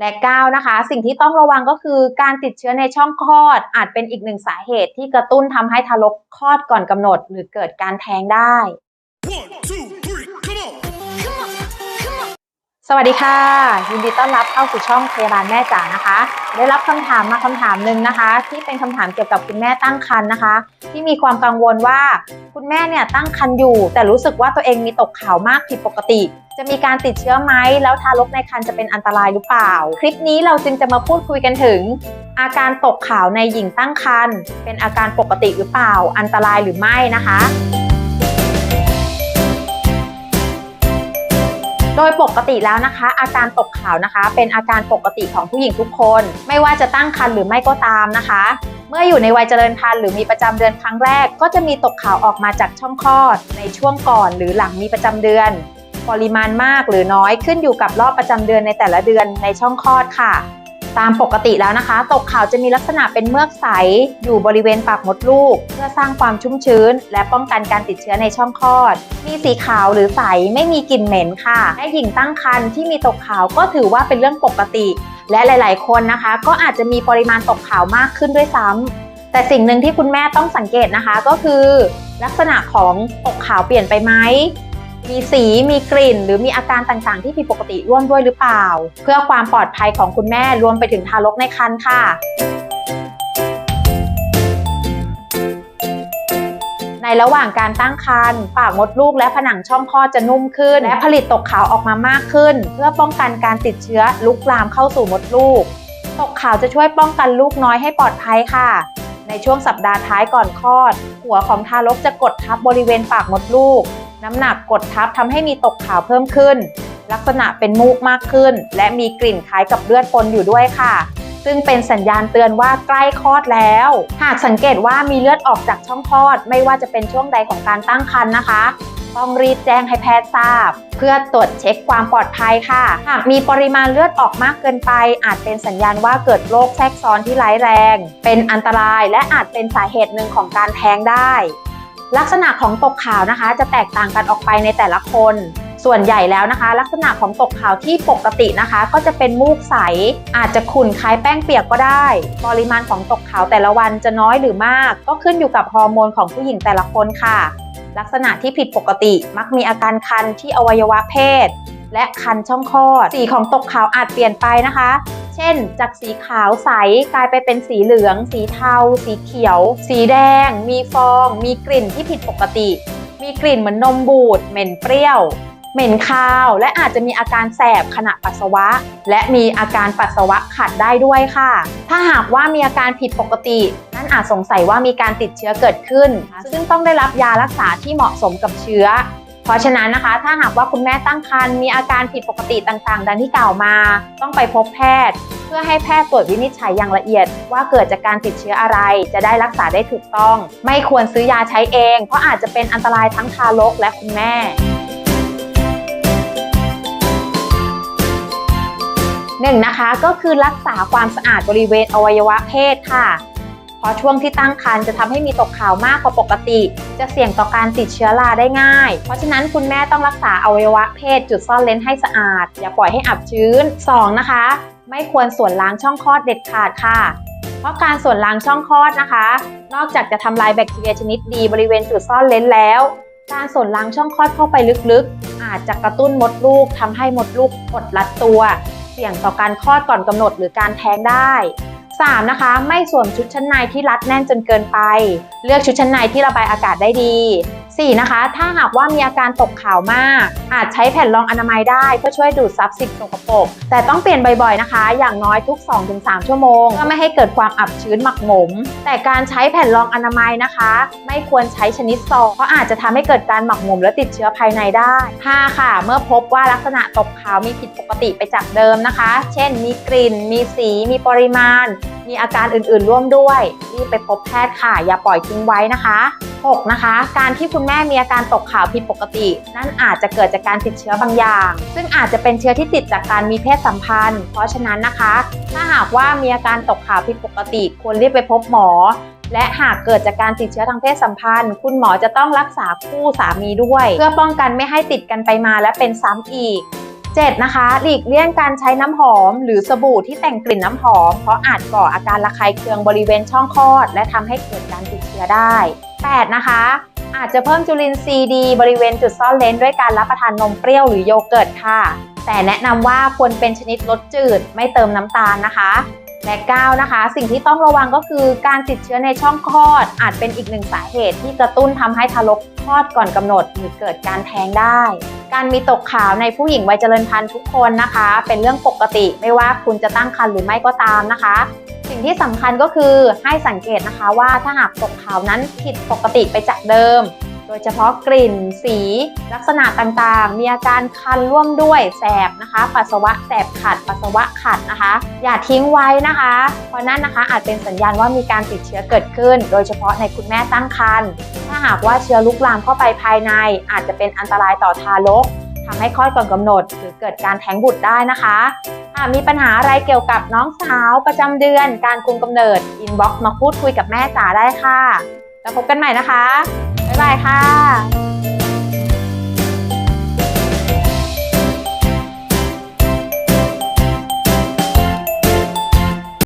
และ 9 นะคะ สิ่งที่ต้องระวังก็คือการติดเชื้อในช่องคลอด อาจเป็นอีกหนึ่งสาเหตุที่กระตุ้นทำให้ทารกคลอดก่อนกำหนด หรือเกิดการแท้งได้ สวัสดีค่ะ ยินดีต้อนรับเข้าสู่ช่องพยาบาลแม่จ๋านะคะ ได้รับคำถามมาคำถามหนึ่งนะคะ ที่เป็นคำถามเกี่ยวกับคุณแม่ตั้งครรภ์นะคะ ที่มีความกังวลว่าคุณแม่เนี่ยตั้งครรภ์อยู่ แต่รู้สึกว่าตัวเองมีตกขาวมากผิดปกติ จะมีการติดเชื้อไหมแล้วทารกในครรภ์จะเป็นอันตรายหรือเปล่า คลิปนี้เราจึงจะมาพูดคุยกันถึง อาการตกขาวในหญิงตั้งครรภ์เป็นอาการปกติหรือเปล่า อันตรายหรือไม่นะคะ ดยปกติแล้วนะคะ อาการตกขาวนะคะ เป็นอาการปกติของผู้หญิงทุกคน ไม่ว่าจะตั้งครรภ์หรือไม่ก็ตามนะคะ เมื่ออยู่ในวัยเจริญพันธุ์หรือมีประจำเดือนครั้งแรก ก็จะมีตกขาวออกมาจากช่องคลอด ในช่วงก่อนหรือหลังมีประจำเดือน ปริมาณมากหรือน้อยขึ้นอยู่กับรอบประจำเดือนในแต่ละเดือนในช่องคลอดค่ะ ตามปกติแล้วนะคะ ตกขาวจะมีลักษณะเป็นเมือกใส อยู่บริเวณปากมดลูก เพื่อสร้างความชุ่มชื้น และป้องกันการติดเชื้อในช่องคลอด มีสีขาวหรือใสไม่มีกลิ่นเหม็นค่ะ และหญิงตั้งครรภ์ที่มีตกขาวก็ถือว่าเป็นเรื่องปกติ และหลาย ๆ คนนะคะ ก็อาจจะมีปริมาณตกขาวมากขึ้นด้วยซ้ำแต่สิ่งหนึ่งที่คุณแม่ต้องสังเกตนะคะก็คือ ลักษณะของตกขาวเปลี่ยนไปไหม มีสีมีกลิ่น หรือมีอาการต่างๆ ที่ผิดปกติร่วมด้วยหรือเปล่า เพื่อความปลอดภัยของคุณแม่รวมไปถึงทารกในครรภ์ค่ะในระหว่างการตั้งครรภ์ปากมดลูกและผนังช่องคลอดจะนุ่มขึ้น และผลิตตกขาวออกมามากขึ้น เพื่อป้องกันการติดเชื้อลุกลามเข้าสู่มดลูก ตกขาวจะช่วยป้องกันลูกน้อยให้ปลอดภัยค่ะ ในช่วงสัปดาห์ท้ายก่อนคลอด หัวของทารกจะกดทับบริเวณปากมดลูก น้ำหนักกดทับทำให้มีตกขาวเพิ่มขึ้น ลักษณะเป็นมูกมากขึ้น และมีกลิ่นคล้ายกับเลือดปนอยู่ด้วยค่ะ ซึ่งเป็นสัญญาณเตือนว่าใกล้คลอดแล้ว หากสังเกตว่ามีเลือดออกจากช่องคลอด ไม่ว่าจะเป็นช่วงใดของการตั้งครรภ์นะคะต้องรีบแจ้งให้แพทย์ทราบ เพื่อตรวจเช็คความปลอดภัยค่ะ หากมีปริมาณเลือดออกมากเกินไป อาจเป็นสัญญาณว่าเกิดโรคแทรกซ้อนที่ร้ายแรง เป็นอันตรายและอาจเป็นสาเหตุหนึ่งของการแท้งได้ ลักษณะของตกขาวนะคะ จะแตกต่างกันออกไปในแต่ละคน ส่วนใหญ่แล้วนะคะ ลักษณะของตกขาวที่ปกตินะคะ ก็จะเป็นมูกใส อาจจะขุ่นคล้ายแป้งเปียกก็ได้ ปริมาณของตกขาวแต่ละวันจะน้อยหรือมาก ก็ขึ้นอยู่กับฮอร์โมนของผู้หญิงแต่ละคนค่ะ ลักษณะที่ผิดปกติมักมีอาการคันที่อวัยวะเพศ และคันช่องคลอดสีของตกขาวอาจเปลี่ยนไปนะคะ ช่น จากสีขาวใสกลายไปเป็นสีเหลือง สีเทา สีเขียว สีแดง มีฟอง มีกลิ่นที่ผิดปกติ มีกลิ่นเหมือนนมบูด เหม็นเปรี้ยว เหม็นคาว และอาจจะมีอาการแสบขณะปัสสาวะ และมีอาการปัสสาวะขัดได้ด้วยค่ะ ถ้าหากว่ามีอาการผิดปกตินั่นอาจสงสัยว่ามีการติดเชื้อเกิดขึ้น ซึ่งต้องได้รับยารักษาที่เหมาะสมกับเชื้อ ราะฉะนั้นนะคะ ถ้าหากว่าคุณแม่ตั้งครรภ์มีอาการผิดปกติต่างๆ ดังที่กล่าวมา ต้องไปพบแพทย์ เพื่อให้แพทย์ตรวจวินิจฉัยอย่างละเอียด ว่าเกิดจากการติดเชื้ออะไร จะได้รักษาได้ถูกต้อง ไม่ควรซื้อยาใช้เอง เพราะอาจจะเป็นอันตรายทั้งทารกและคุณแม่หนึ่งนะคะก็คือรักษาความสะอาดบริเวณอวัยวะเพศค่ะ เพราะช่วงที่ตั้งครรภ์จะทำให้มีตกขาวมากกว่าปกติ จะเสี่ยงต่อการติดเชื้อราได้ง่าย เพราะฉะนั้นคุณแม่ต้องรักษาอวัยวะเพศจุดซ่อนเลนให้สะอาด อย่าปล่อยให้อับชื้น 2 นะคะ ไม่ควรส่วนล้างช่องคลอดเด็ดขาดค่ะเพราะการส่วนล้างช่องคลอดนะคะ นอกจากจะทำลายแบคทีเรียชนิดดีบริเวณจุดซ่อนเลนแล้ว การส่วนล้างช่องคลอดเข้าไปลึกๆ อาจจะกระตุ้นมดลูกทำให้มดลูกกดรัดตัว เสี่ยงต่อการคลอดก่อนกำหนดหรือการแท้งได้ 3. นะคะ ไม่สวมชุดชั้นในที่รัดแน่นจนเกินไป เลือกชุดชั้นในที่ระบายอากาศได้ดี 4. นะคะ ถ้าหากว่ามีอาการตกขาวมาก อาจใช้แผ่นรองอนามัยได้เพื่อช่วยดูดซับสิ่งสกปรกแต่ต้องเปลี่ยนบ่อยๆนะคะ อย่างน้อยทุก 2-3 ชั่วโมงเพื่อไม่ให้เกิดความอับชื้นหมักหมม แต่การใช้แผ่นรองอนามัยนะคะ ไม่ควรใช้ชนิดซองเพราะอาจจะทำให้เกิดการหมักหมมและติดเชื้อภายในได้ 5. ค่ะ เมื่อพบว่าลักษณะตกขาวมีผิดปกติไปจากเดิมนะคะ เช่น มีกลิ่น มีสี มีปริมาณมีอาการอื่นๆ ร่วมด้วยรีบไปพบแพทย์ค่ะ อย่าปล่อยทิ้งไว้นะคะ 6. นะคะ การที่คุณแม่มีอาการตกขาวผิดปกติ นั่นอาจจะเกิดจากการติดเชื้อบางอย่าง ซึ่งอาจจะเป็นเชื้อที่ติดจากการมีเพศสัมพันธ์ เพราะฉะนั้นนะคะ ถ้าหากว่ามีอาการตกขาวผิดปกติ ควรรีบไปพบหมอ และหากเกิดจากการติดเชื้อทางเพศสัมพันธ์ คุณหมอจะต้องรักษาคู่สามีด้วย เพื่อป้องกันไม่ให้ติดกันไปมาและเป็นซ้ำอีก 7. นะคะ หลีกเลี่ยงการใช้น้ำหอม หรือสบู่ที่แต่งกลิ่นน้ำหอม เพราะอาจก่ออาการระคายเคืองบริเวณช่องคลอด และทำให้เกิดการติดเชื้อได้ 8. นะคะ อาจจะเพิ่มจุลินทรีย์ดี บริเวณจุดซ่อนเลนด้วยการรับประทานนมเปรี้ยวหรือโยเกิร์ตค่ะ แต่แนะนำว่าควรเป็นชนิดรสจืด ไม่เติมน้ำตาลนะคะ และ 9 นะคะ สิ่งที่ต้องระวังก็คือการติดเชื้อในช่องคลอด อาจเป็นอีกหนึ่งสาเหตุที่กระตุ้นทำให้ทารกคลอดก่อนกำหนด หรือเกิดการแท้งได้ การมีตกขาวในผู้หญิงวัยเจริญพันธุ์ทุกคนนะคะ เป็นเรื่องปกติไม่ว่าคุณจะตั้งครรภ์หรือไม่ก็ตามนะคะ สิ่งที่สำคัญก็คือให้สังเกตนะคะว่าถ้าหากตกขาวนั้นผิดปกติไปจากเดิม โดยเฉพาะกลิ่น สี ลักษณะต่างๆ มีอาการคันร่วมด้วยแสบนะคะ ปัสสาวะแสบขัด ปัสสาวะขัดนะคะ อย่าทิ้งไว้นะคะ เพราะนั่นนะคะอาจเป็นสัญญาณว่ามีการติดเชื้อเกิดขึ้น โดยเฉพาะในคุณแม่ตั้งครรภ์ถ้าหากว่าเชื้อลุกลามเข้าไปภายใน อาจจะเป็นอันตรายต่อทารกทำให้คลอดก่อนกำหนด หรือเกิดการแท้งบุตรได้นะคะหากมีปัญหาอะไรเกี่ยวกับน้องสาวประจำเดือน การคุมกำเนิดอินบ็อกซ์มาพูดคุยกับแม่จ๋าได้ค่ะ แล้วพบกันใหม่นะคะ บ๊ายบายค่ะ